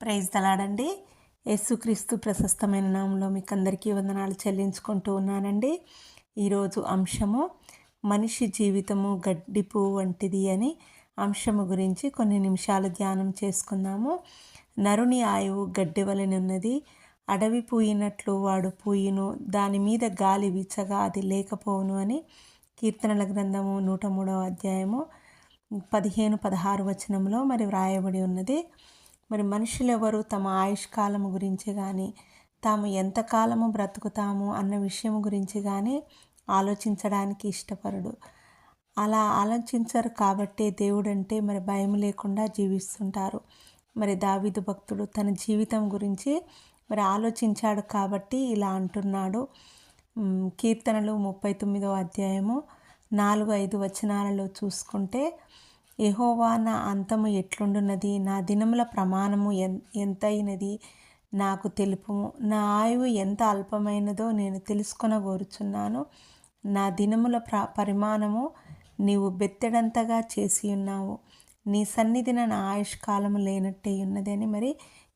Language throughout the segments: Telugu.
ప్రైజ్ దలాడండి యేసుక్రీస్తు ప్రశస్తమైన నామంలో మీకు అందరికీ వందనాలు చెల్లించుకుంటూ ఉన్నానండి. ఈరోజు అంశము మనిషి జీవితము గడ్డిపు వంటిది అని అంశము గురించి కొన్ని నిమిషాలు ధ్యానం చేసుకుందాము. నరుని ఆయువు గడ్డి ఉన్నది అడవి పూయినట్లు వాడు పూయిను దాని మీద గాలి వీచగా అది లేకపోవును అని కీర్తనల గ్రంథము నూట మూడవ అధ్యాయము పదిహేను పదహారు వచనంలో మరి వ్రాయబడి ఉన్నది. మరి మనుషులు ఎవరు తమ ఆయుష్కాలము గురించి కానీ తాము ఎంతకాలము బ్రతుకుతాము అన్న విషయం గురించి కానీ ఆలోచించడానికి ఇష్టపడడు. అలా ఆలోచించరు కాబట్టే దేవుడు అంటే మరి భయం లేకుండా జీవిస్తుంటారు. మరి దావిదు భక్తుడు తన జీవితం గురించి మరి ఆలోచించాడు కాబట్టి ఇలా అంటున్నాడు. కీర్తనలు ముప్పై తొమ్మిదో అధ్యాయము నాలుగు ఐదు వచనాలలో చూసుకుంటే ఎహోవా నా అంతము ఎట్లుండున్నది? నా దినముల ప్రమాణము ఎన్ ఎంతైనది నాకు తెలుపుము నా ఆయువు ఎంత అల్పమైనదో నేను తెలుసుకొనగోరుచున్నాను. నా దినముల ప్ర పరిమాణము నీవు బెత్తెడంతగా చేసి ఉన్నావు నీ సన్నిధిన నా ఆయుష్కాలము లేనట్టే ఉన్నది అని మరి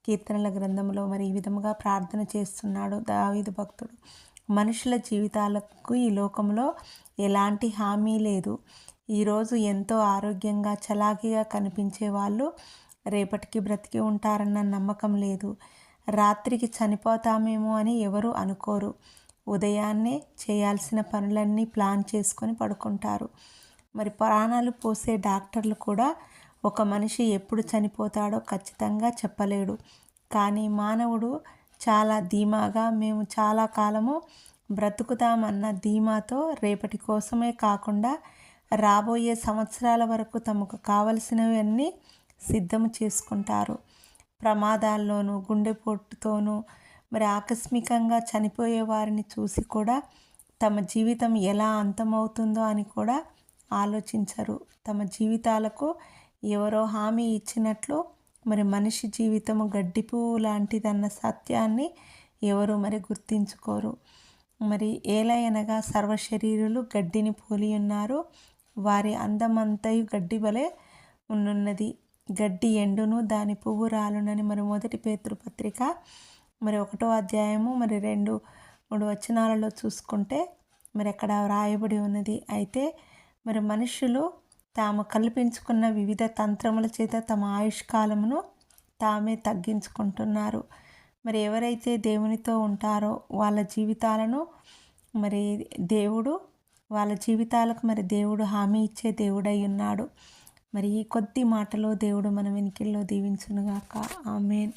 కీర్తనల గ్రంథంలో మరి ఈ విధముగా ప్రార్థన చేస్తున్నాడు దావిదు భక్తుడు. మనుషుల జీవితాలకు ఈ లోకంలో ఎలాంటి హామీ లేదు. ఈరోజు ఎంతో ఆరోగ్యంగా చలాకీగా కనిపించే వాళ్ళు రేపటికి బ్రతికి ఉంటారన్న నమ్మకం లేదు. రాత్రికి చనిపోతామేమో అని ఎవరు అనుకోరు. ఉదయాన్నే చేయాల్సిన పనులన్నీ ప్లాన్ చేసుకొని పడుకుంటారు. మరి ప్రాణాలు పోసే డాక్టర్లు కూడా ఒక మనిషి ఎప్పుడు చనిపోతాడో ఖచ్చితంగా చెప్పలేడు. కానీ మానవుడు చాలా ధీమాగా మేము చాలా కాలము బ్రతుకుతామన్న ధీమాతో రేపటి కోసమే కాకుండా రాబోయే సంవత్సరాల వరకు తమకు కావలసినవన్నీ సిద్ధం చేసుకుంటారు. ప్రమాదాల్లోనూ గుండెపోటుతోనూ మరి ఆకస్మికంగా చనిపోయే వారిని చూసి కూడా తమ జీవితం ఎలా అంతమవుతుందో అని కూడా ఆలోచించరు. తమ జీవితాలకు ఎవరో హామీ ఇచ్చినట్లు మరి మనిషి జీవితము గడ్డిపు లాంటిదన్న సత్యాన్ని ఎవరు మరి గుర్తించుకోరు. మరి ఏలయనగా సర్వశరీరులు గడ్డిని పోలి ఉన్నారు. వారి అందమంతయు గడ్డి వలె ఉన్నది గడ్డి ఎండును దాని పువ్వు రాలునని మరి మొదటి పేతృపత్రిక మరి ఒకటో అధ్యాయము మరి రెండు మూడు వచనాలలో చూసుకుంటే మరి అక్కడ వ్రాయబడి ఉన్నది. అయితే మరి మనుషులు తాము కల్పించుకున్న వివిధ తంత్రముల చేత తమ ఆయుష్కాలమును తామే తగ్గించుకుంటున్నారు. మరి ఎవరైతే దేవునితో ఉంటారో వాళ్ళ జీవితాలను మరి దేవుడు వాళ్ళ జీవితాలకు మరి దేవుడు హామీ ఇచ్చే దేవుడై ఉన్నాడు. మరి ఈ కొద్ది మాటలో దేవుడు మన వెనికిల్లో దీవించునుగాక. ఆమెన్.